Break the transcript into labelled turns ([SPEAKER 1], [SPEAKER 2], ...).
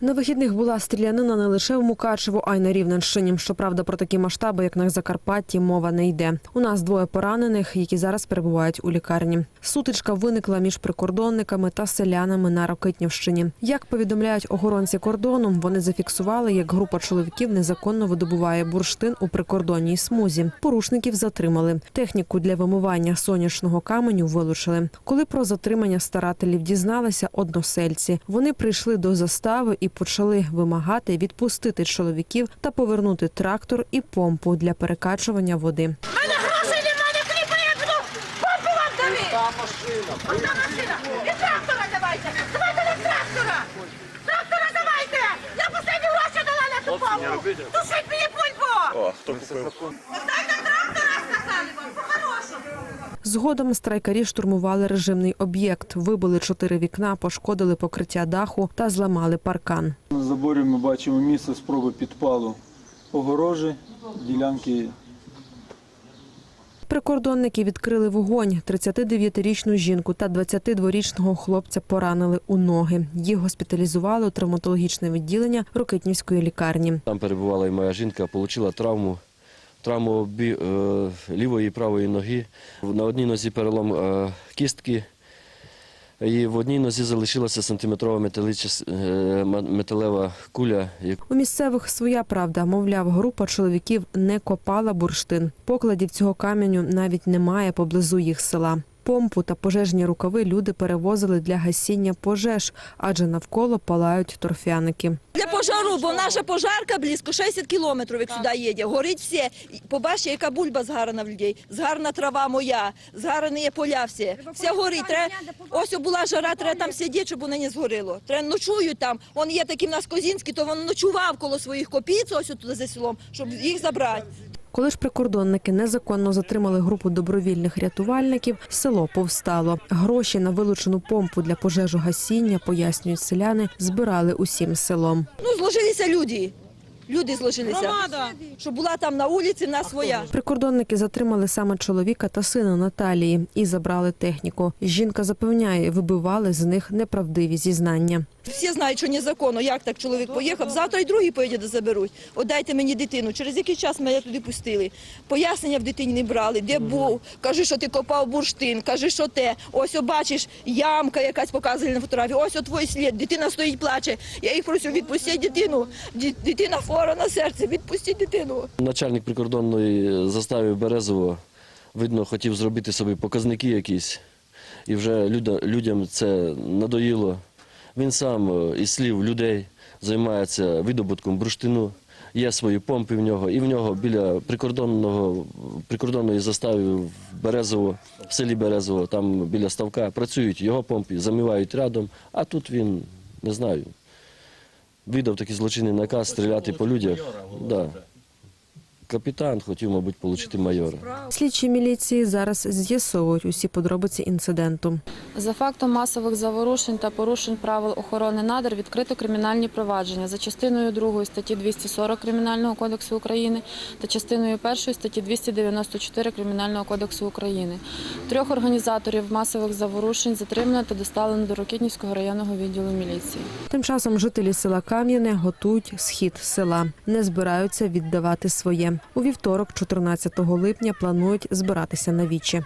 [SPEAKER 1] На вихідних була стрілянина не лише в Мукачево, а й на Рівненщині. Щоправда, про такі масштаби, як на Закарпатті, мова не йде. У нас двоє поранених, які зараз перебувають у лікарні. Сутичка виникла між прикордонниками та селянами на Рокитнівщині. Як повідомляють охоронці кордону, вони зафіксували, як група чоловіків незаконно видобуває бурштин у прикордонній смузі. Порушників затримали. Техніку для вимивання сонячного каменю вилучили. Коли про затримання старателів дізналися односельці, вони прийшли до застави і почали вимагати відпустити чоловіків та повернути трактор і помпу для перекачування води.
[SPEAKER 2] мене грошей нема, не хліба, я помпу вам дави. Та машина. Та машина. І трактора давайте. Давайте на трактора. Трактора давайте. Я последні гроші дала на ту помпу. Тушіть мені пульпу.
[SPEAKER 3] О, хто купив?
[SPEAKER 2] Дайте трактора, сказали вам, по-хорошому.
[SPEAKER 1] Згодом страйкарі штурмували режимний об'єкт, вибили чотири вікна, пошкодили покриття даху та зламали паркан.
[SPEAKER 4] На заборі ми бачимо місце спроби підпалу огорожі, ділянки
[SPEAKER 1] Прикордонники відкрили вогонь. 39-річну жінку та 22-річного хлопця поранили у ноги. Їх госпіталізували у травматологічне відділення Рокитнівської лікарні.
[SPEAKER 5] Там перебувала і моя жінка, отримала травму, травму е, лівої і правої ноги. На одній нозі перелом е, кістки, і в одній нозі залишилася сантиметрова е, металева куля,
[SPEAKER 1] У місцевих своя правда. Мовляв, група чоловіків не копала бурштин. Покладів цього каменю навіть немає поблизу їх села. Помпу та пожежні рукави люди перевозили для гасіння пожеж, адже навколо палають торфяники.
[SPEAKER 6] Для пожару, бо наша пожарка близько 60 кілометрів, як сюди їде. Горить все. Побачите, яка бульба згарана в людей. Згарна трава моя, згарені є поля всі. Все горить. Треба... Ось була жара, треба там сидіти, щоб воно не згоріло. Треба ночують там. Он є такий в нас Козінський, то він ночував коло своїх копійць, ось тут за селом, щоб їх забрати.
[SPEAKER 1] Коли ж прикордонники незаконно затримали групу добровільних рятувальників, село повстало. Гроші на вилучену помпу для пожежогасіння, пояснюють селяни, збирали усім селом.
[SPEAKER 6] Ну, зложилися люди. Люди зложилися. Щоб була там на вулиці, в нас своя.
[SPEAKER 1] Прикордонники затримали саме чоловіка та сина Наталії і забрали техніку. Жінка запевняє, вибивали з них неправдиві зізнання.
[SPEAKER 6] Всі знають, що незаконно. Як так чоловік поїхав? Завтра і другий поїде заберуть. Отдайте мені дитину. Через який час мене туди пустили? Пояснення в дитині не брали. Де був? Кажи, що ти копав бурштин, кажи, що те. Ось бачиш, ямка якась показує на фотографії. Ось о, твій слід. Дитина стоїть, плаче. Я їх прошу, відпустіть дитину. Дитина хвора на серце, відпустіть дитину.
[SPEAKER 5] начальник прикордонної застави Березово, видно, хотів зробити собі показники якісь, і вже людям це надоїло. Він сам е, із слів людей займається видобутком бурштину. Є свої помпи в нього, і в нього біля прикордонного прикордонної застави в Березово, в селі Березово, там біля ставка працюють його помпи, замивають рядом, а тут він не знаю. Видав такий злочинний наказ стріляти по людях. Да. Капітан хотів, мабуть, отримати майора.
[SPEAKER 1] Слідчі міліції зараз з'ясовують усі подробиці інциденту.
[SPEAKER 7] За фактом масових заворушень та порушень правил охорони надр відкрито кримінальні провадження за частиною 2 статті 240 Кримінального кодексу України та частиною 1 статті 294 Кримінального кодексу України. Трьох організаторів масових заворушень затримано та доставлено до Рокітнівського районного відділу міліції.
[SPEAKER 1] Тим часом жителі села Кам'яне готують схід села, не збираються віддавати своє. У вівторок, 14 липня, планують збиратися на вічі.